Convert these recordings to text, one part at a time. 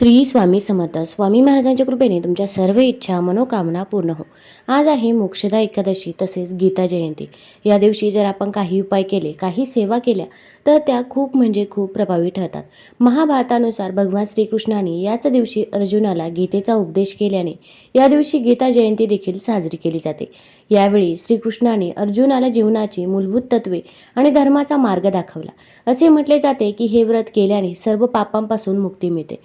श्री स्वामी समर्थ. स्वामी महाराजांच्या कृपेने तुमच्या सर्व इच्छा मनोकामना पूर्ण हो. आज आहे मोक्षदा एकादशी तसेच गीता जयंती. या दिवशी जर आपण काही उपाय केले काही सेवा केल्या तर त्या खूप म्हणजे खूप प्रभावी ठरतात. महाभारतानुसार भगवान श्रीकृष्णाने याच दिवशी अर्जुनाला गीतेचा उपदेश केल्याने या दिवशी गीता जयंती देखील साजरी केली जाते. यावेळी श्रीकृष्णाने अर्जुनाला जीवनाची मूलभूत तत्वे आणि धर्माचा मार्ग दाखवला. असे म्हटले जाते की हे व्रत केल्याने सर्व पापांपासून मुक्ती मिळते.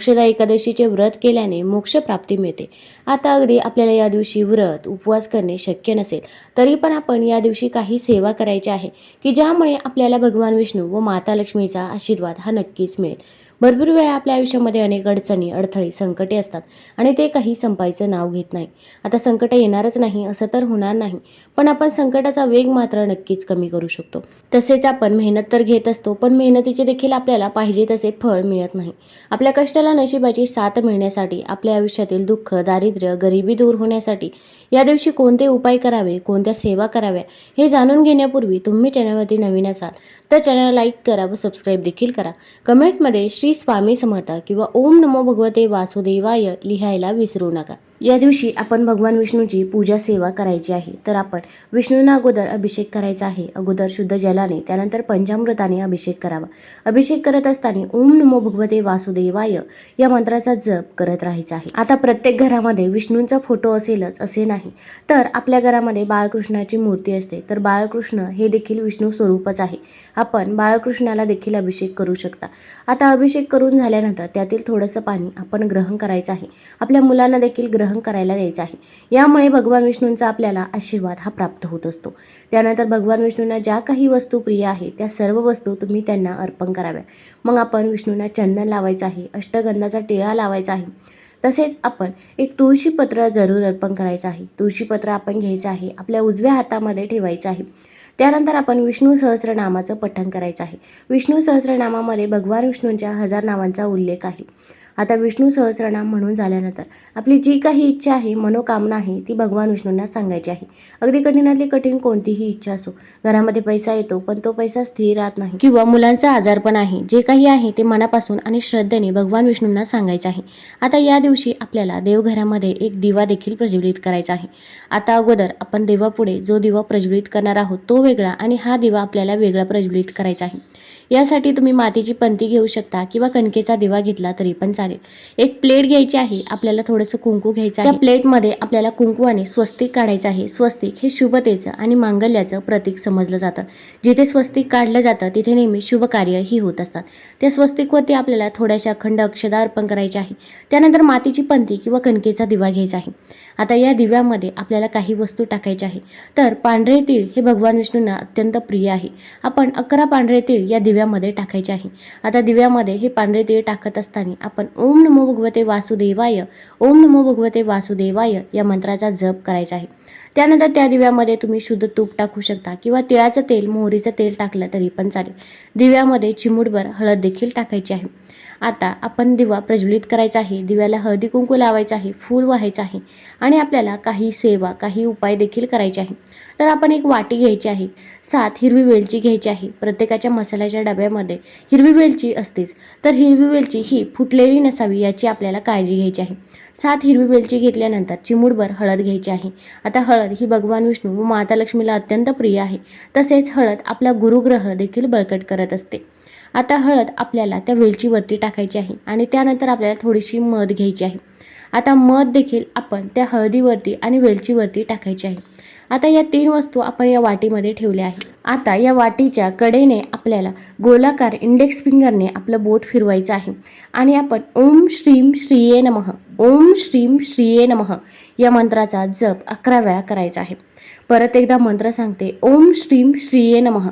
मोक्षदा एकादशीचे व्रत केल्याने मोक्षप्राप्ती मिळते. आता अगदी आपल्याला या दिवशी व्रत उपवास करणे शक्य नसेल तरी पण आपण या दिवशी काही सेवा करायची आहे की ज्यामुळे आपल्याला भगवान विष्णू व माता लक्ष्मीचा आशीर्वाद हा नक्कीच मिळेल. भरपूर वेळा आपल्या आयुष्यामध्ये अनेक अडचणी अडथळे संकटे असतात आणि ते काही संपायचं नाव घेत नाही. आता संकट येणारच नाही असं तर होणार नाही पण आपण संकटाचा वेग मात्र नक्कीच कमी करू शकतो. तसेच आपण मेहनत तर घेत असतो पण मेहनतीचे देखील आपल्याला पाहिजे तसे फळ मिळत नाही. आपल्या कष्टाला नशिबाची साथ मिळण्यासाठी आपल्या आयुष्यातील दुःख दारिद्र्य गरिबी दूर होण्यासाठी या दिवशी कोणते उपाय करावे कोणत्या सेवा कराव्या हे जाणून घेण्यापूर्वी तुम्ही चॅनलवरती नवीन असाल तर चॅनल लाईक करा व सबस्क्राईब देखील करा. कमेंटमध्ये श्री स्वामी समर्थ किंवा ओम नमो भगवते वासुदेवाय लिहायला विसरू नका. या दिवशी आपण भगवान विष्णूची पूजा सेवा करायची आहे. तर आपण विष्णूंना अगोदर अभिषेक करायचा आहे. अगोदर शुद्ध जलाने त्यानंतर पंचामृताने अभिषेक करावा. अभिषेक करत असताना ओम नमो भगवते वासुदेवाय या मंत्राचा जप करत राहायचा आहे. आता प्रत्येक घरामध्ये विष्णूंचा फोटो असेलच असे नाही. तर आपल्या घरामध्ये बाळकृष्णाची मूर्ती असते. तर बाळकृष्ण हे देखील विष्णू स्वरूपच आहे. आपण बाळकृष्णाला देखील अभिषेक करू शकता. आता अभिषेक करून झाल्यानंतर त्यातील थोडंसं पाणी आपण ग्रहण करायचं आहे. आपल्या मुलांना देखील ग्रहण करायला द्यायचं आहे. यामुळे भगवान विष्णूंचा आपल्याला आशीर्वाद हा प्राप्त होत असतो. त्यानंतर भगवान विष्णूंना ज्या काही वस्तू प्रिय आहे त्या सर्व वस्तू तुम्ही त्यांना अर्पण कराव्या. मग आपण विष्णूंना चंदन लावायचं आहे अष्टगंधाचा टिळा लावायचा आहे. तसेच आपण एक तुळशीपत्र जरूर अर्पण करायचं आहे. तुळशीपत्र आपण घ्यायचं आहे आपल्या उजव्या हातामध्ये ठेवायचं आहे. त्यानंतर आपण विष्णू सहस्रनामाचं पठण करायचं आहे. विष्णू सहस्रनामामध्ये भगवान विष्णूंच्या हजार नावांचा उल्लेख आहे. आता विष्णू सहस्रनाम म्हणून झाल्यानंतर आपली जी काही इच्छा आहे मनोकामना आहे ती भगवान विष्णूंना सांगायची आहे. अगदी कठीणातली कठीण कोणतीही इच्छा असो घरामध्ये पैसा येतो पण तो पैसा स्थिर राहत नाही. किंवा मुलांचा आजारपण आहे जे काही आहे ते मनापासून आणि श्रद्धेने भगवान विष्णूंना सांगायचं आहे. आता या दिवशी आपल्याला देवघरामध्ये एक दिवा देखील प्रज्वलित करायचा आहे. आता अगोदर आपण देवापुढे जो दिवा प्रज्वलित करणार आहोत तो वेगळा आणि हा दिवा आपल्याला वेगळा प्रज्वलित करायचा आहे. यासाठी तुम्ही मातीची पंती घेऊ शकता किंवा कणकेचा दिवा घेतला तरी पण चालेल. एक प्लेट घ्यायची आहे आपल्याला थोडंसं कुंकू घ्यायचं आहे. त्या प्लेटमध्ये आपल्याला कुंकुवाने स्वस्तिक काढायचं आहे. स्वस्तिक हे शुभतेचं आणि मांगल्याचं प्रतीक समजलं जातं. जिथे स्वस्तिक काढलं जातं तिथे नेहमी शुभ कार्य ही होत असतात. त्या स्वस्तिकवरती आपल्याला थोड्याशा अखंड अक्षदा अर्पण करायचे आहे. त्यानंतर मातीची पंती किंवा कणकेचा दिवा घ्यायचा आहे. आता या दिव्यामध्ये आपल्याला काही वस्तू टाकायच्या आहे. तर पांढरे तीळ हे भगवान विष्णूंना अत्यंत प्रिय आहे. आपण अकरा पांढरे तीळ या दिव्यामध्ये टाकायचे आहे. आता दिव्यामध्ये हे पांढरे तीळ टाकत असताना आपण ओम नमो भगवते वासुदेवाय ओम नमो भगवते वासुदेवाय या मंत्राचा जप करायचा आहे. त्यानंतर त्या दिव्यामध्ये तुम्ही शुद्ध तूप टाकू शकता किंवा तिळाचं तेल मोहरीचं तेल टाकलं तरी पण चालेल. दिव्यामध्ये चिमूटभर हळद देखील टाकायची आहे. आता आपण दिवा प्रज्वलित करायचा आहे. दिव्याला हळदी कुंकू लावायचं आहे. फूल व्हायचं आहे. आणि आपल्याला काही सेवा काही उपाय देखील करायचे आहे. तर आपण एक वाटी घ्यायची आहे. सात हिरवी वेलची घ्यायची आहे. प्रत्येकाच्या मसाल्याच्या डब्यामध्ये हिरवी वेलची असतेच. तर हिरवी वेलची ही फुटलेली नसावी याची आपल्याला काळजी घ्यायची आहे. सात हिरवी वेलची घेतल्यानंतर चिमूडभर हळद घ्यायची आहे. आता हळद ही भगवान विष्णू व माता लक्ष्मीला अत्यंत प्रिय आहे. तसेच हळद आपला गुरुग्रह देखील बळकट करत असते. आता हळद आपल्याला त्या वेलचीवरती टाकायची आहे आणि त्यानंतर आपल्याला थोडीशी मध घ्यायची आहे. आता मध देखील आपण त्या हळदीवरती आणि वेलचीवरती टाकायची आहे. आता या तीन वस्तू आपण या वाटीमध्ये ठेवल्या आहेत. आता या वाटीच्या कडेने आपल्याला गोलाकार इंडेक्स फिंगरने आपलं बोट फिरवायचं आहे. आणि आपण ओम श्रीम श्रीये नमः ओम श्रीम श्रीये नमः या मंत्राचा जप अकरा वेळा करायचा आहे. परत एकदा मंत्र सांगते ओम श्रीम श्रीये नमः.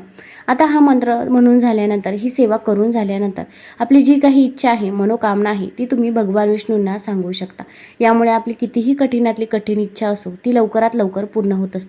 आता हा मंत्र म्हणून झाल्यानंतर ही सेवा करून झाल्यानंतर आपली जी काही इच्छा आहे मनोकामना आहे ती तुम्ही भगवान विष्णूंना सांगू शकता. यामुळे आपली कितीही कठीणातली कठीण इच्छा असो ती लवकरात लवकर पूर्ण होत असते.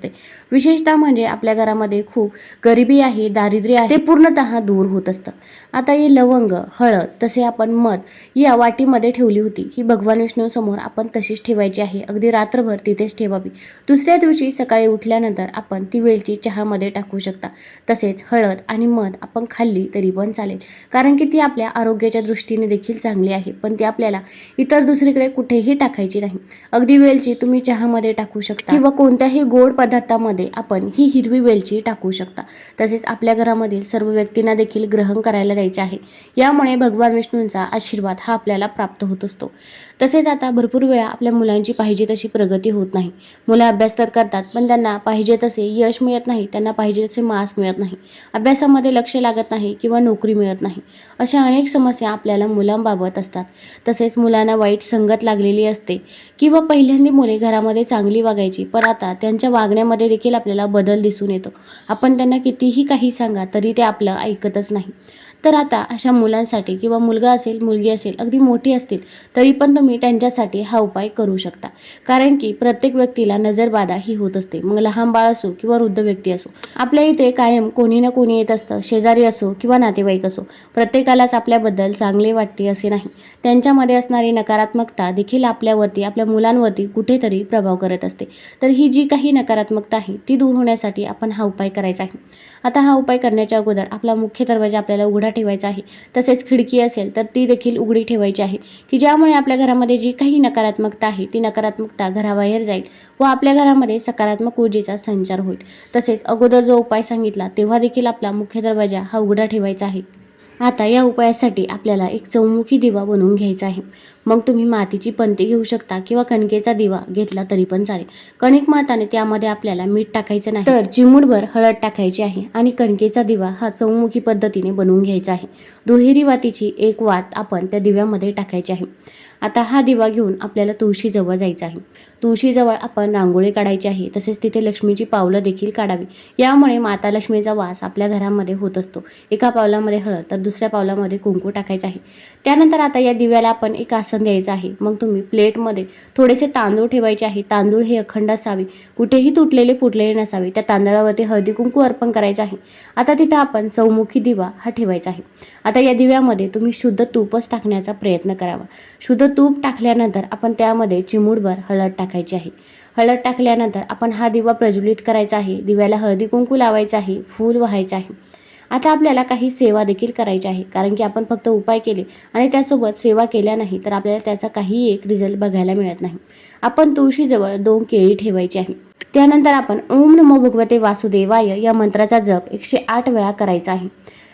विशेषतः म्हणजे आपल्या घरामध्ये खूप गरिबी आहे दारिद्र्य आहे ते पूर्णतः दूर होत असतात आता ही लवंग हळद तसे आपण मध या वाटीमध्ये ठेवली होती. ही भगवान विष्णू समोर आपण तशीच ठेवायची आहे. अगदी रात्रभर तिथेच ठेवावी. दुसऱ्या दिवशी सकाळी उठल्यानंतर आपण ती वेलची चहामध्ये टाकू शकता. तसेच हळद आणि मध आपण खाल्ली तरी पण चालेल. कारण की ती आपल्या आरोग्याच्या दृष्टीने देखील चांगली आहे. पण ती आपल्याला इतर दुसरीकडे कुठेही टाकायची नाही. अगदी वेलची तुम्ही चहामध्ये टाकू शकता. किंवा कोणत्याही गोड पदार्थामध्ये आपण ही हिरवी वेलची टाकू शकता. तसेच आपल्या घरामधील सर्व व्यक्तींना देखील ग्रहण करायला द्यायचे आहे. यामुळे भगवान विष्णूंचा आशीर्वाद हा आपल्याला प्राप्त होत असतो. तसेच आता भरपूर वेळा आपल्या मुलांची पाहिजे तशी प्रगती होत नाही. मुलं अभ्यास तर करतात पण त्यांना पाहिजे तसे यश मिळत नाही त्यांना पाहिजे तसे मास मिळत नाही. अभ्यासामध्ये लक्ष लागत नाही किंवा नोकरी मिळत नाही. अशा अनेक समस्या आपल्याला मुलांबाबत असतात. तसेच मुलांना वाईट संगत लागलेली असते किंवा पहिल्यांदी मुले घरामध्ये चांगली वागायची पण आता त्यांच्या वागण्यामध्ये देखील आपल्याला बदल दिसून येतो. आपण त्यांना कितीही काही सांगा तरी ते आपलं ऐकतच नाही. तर आता अशा मुलांसाठी किंवा मुलगा असेल मुलगी असेल अगदी मोठी असतील तरी पण तुम्ही त्यांच्यासाठी हा उपाय करू शकता. कारण की प्रत्येक व्यक्तीला नजरबाधा ही होत असते. मग लहान बाळ असो किंवा वृद्ध व्यक्ती असो आपल्या इथे कायम कोणी ना कोणी येत असतं. शेजारी असो किंवा नातेवाईक असो प्रत्येकालाच आपल्याबद्दल चांगले वाटते असे नाही. त्यांच्यामध्ये असणारी नकारात्मकता देखील आपल्यावरती आपल्या मुलांवरती कुठेतरी प्रभाव करत असते. तर ही जी काही नकारात्मकता आहे ती दूर होण्यासाठी आपण हा उपाय करायचा आहे. आता हा उपाय करण्याच्या अगोदर आपला मुख्य दरवाजा आपल्याला उघडा ठेवायचा आहे. तसेच खिडकी असेल तर ती देखील उघडी ठेवायची आहे. की ज्यामुळे आपल्या घरामध्ये जी काही नकारात्मकता आहे ती नकारात्मकता घराबाहेर जाईल व आपल्या घरामध्ये सकारात्मक ऊर्जेचा संचार होईल. तसेच अगोदर जो उपाय सांगितला तेव्हा देखील आपला मुख्य दरवाजा हा उघडा ठेवायचा आहे. आता या उपायासाठी आपल्याला एक चौमुखी दिवा बनवून घ्यायचा आहे. मग तुम्ही मातीची पंती घेऊ शकता किंवा कणकेचा दिवा घेतला तरी पण चालेल. कणिक माताने त्यामध्ये आपल्याला मीठ टाकायचं नाही. तर चिमूडभर हळद टाकायची आहे आणि कणकेचा दिवा हा चौमुखी पद्धतीने बनवून घ्यायचा आहे. दुहेरी वातीची एक वात आपण त्या दिव्यामध्ये टाकायची आहे. आता हा दिवा घेऊन आपल्याला तुळशीजवळ जायचं आहे. तुळशीजवळ आपण रांगोळी काढायची आहे तसेच तिथे लक्ष्मीची पावलं देखील काढावी. यामुळे माता लक्ष्मीचा वास आपल्या घरामध्ये होत असतो. एका पावलामध्ये हळद तर दुसऱ्या पावलामध्ये कुंकू टाकायचं आहे. त्यानंतर आता या दिव्याला आपण एक आसन द्यायचं आहे. मग तुम्ही प्लेटमध्ये थोडेसे तांदूळ ठेवायचे आहे. तांदूळ हे अखंड असावे. कुठेही तुटलेले फुटलेले नसावे. त्या तांदळावरती हळदी कुंकू अर्पण करायचं आहे. आता तिथं आपण चौमुखी दिवा हा ठेवायचा आहे. आता या दिव्यामध्ये तुम्ही शुद्ध तूपच टाकण्याचा प्रयत्न करावा. शुद्ध तूप टाकल्यानंतर आपण त्यामध्ये चिमूटभर हळद टाकायची आहे. हळद टाकल्यानंतर आपण हा दिवा प्रज्वलित करायचा आहे. दिव्याला हळदी कुंकू लावायचं आहे. फूल व्हायचं आहे. आता आपल्याला काही सेवा देखील करायची आहे. कारण की आपण फक्त उपाय केले आणि त्यासोबत सेवा केल्या नाही तर आपल्याला त्याचा काही एक रिझल्ट बघायला मिळत नाही. आपण तुळशीजवळ दोन केळी ठेवायची आहे. त्यानंतर आपण ओम नमो भगवते वासुदेवाय या मंत्राचा जप एकशे आठ वेळा करायचा आहे.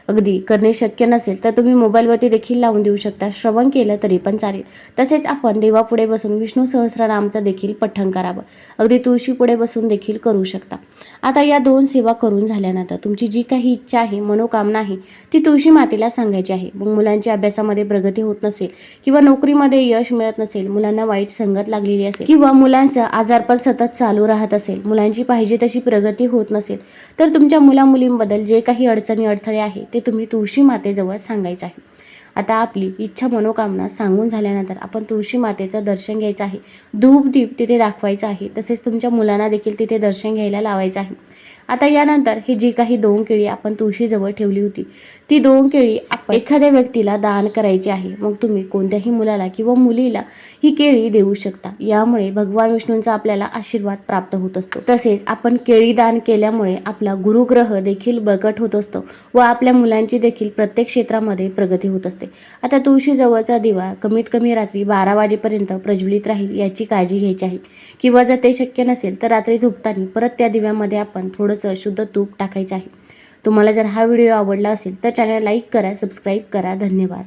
अगदी करणे शक्य नसेल तर तुम्ही मोबाईलवरती देखील लावून देऊ शकता. श्रवण केलं तरी पण चालेल. तसेच आपण देवापुढे बसून विष्णू सहस्रनामचं देखील पठण करावं. अगदी तुळशीपुढे बसून देखील करू शकता. आता या दोन सेवा करून झाल्यानंतर तुमची जी काही इच्छा आहे मनोकामना आहे ती तुळशी मातेला सांगायची आहे. मग मुलांची अभ्यासामध्ये प्रगती होत नसेल किंवा नोकरीमध्ये यश मिळत नसेल मुलांना वाईट संगत लागलेली असेल किंवा मुलांचं आजारपण सतत चालू राहत असेल मुलांची पाहिजे तशी प्रगती होत नसेल तर तुमच्या मुला मुलींबद्दल जे काही अडचणी अडथळे आहेत ते तुम्ही तुळशी मातेजवळ सांगायचं आहे. आता आपली इच्छा मनोकामना सांगून झाल्यानंतर आपण तुळशी मातेचं दर्शन घ्यायचं आहे. धूप दीप तिथे दाखवायचं आहे. तसेच तुमच्या मुलांना देखील तिथे दर्शन घ्यायला लावायचं आहे. आता यानंतर ही जी काही दोन केळी आपण तुळशीजवळ ठेवली होती ती दोन केळी आपण एखाद्या व्यक्तीला दान करायची आहे मग तुम्ही कोणत्याही मुलाला किंवा मुलीला ही केळी देऊ शकता. यामुळे भगवान विष्णूंचा आपल्याला आशीर्वाद प्राप्त होत असतो. तसेच आपण केळी दान केल्यामुळे आपला गुरुग्रह देखील बळकट होत असतो व आपल्या मुलांची देखील प्रत्येक क्षेत्रामध्ये प्रगती होत असते. आता तुळशीजवळचा दिवा कमीत कमी रात्री बारा वाजेपर्यंत प्रज्वलित राहील याची काळजी घ्यायची आहे. किंवा जर ते शक्य नसेल तर रात्री झोपताना परत त्या दिव्यामध्ये आपण थोडं थोडंसं शुद्ध तूप टाकायचं आहे. तुम्हाला जर हा व्हिडिओ आवडला असेल तर चॅनल लाईक करा सबस्क्राईब करा. धन्यवाद.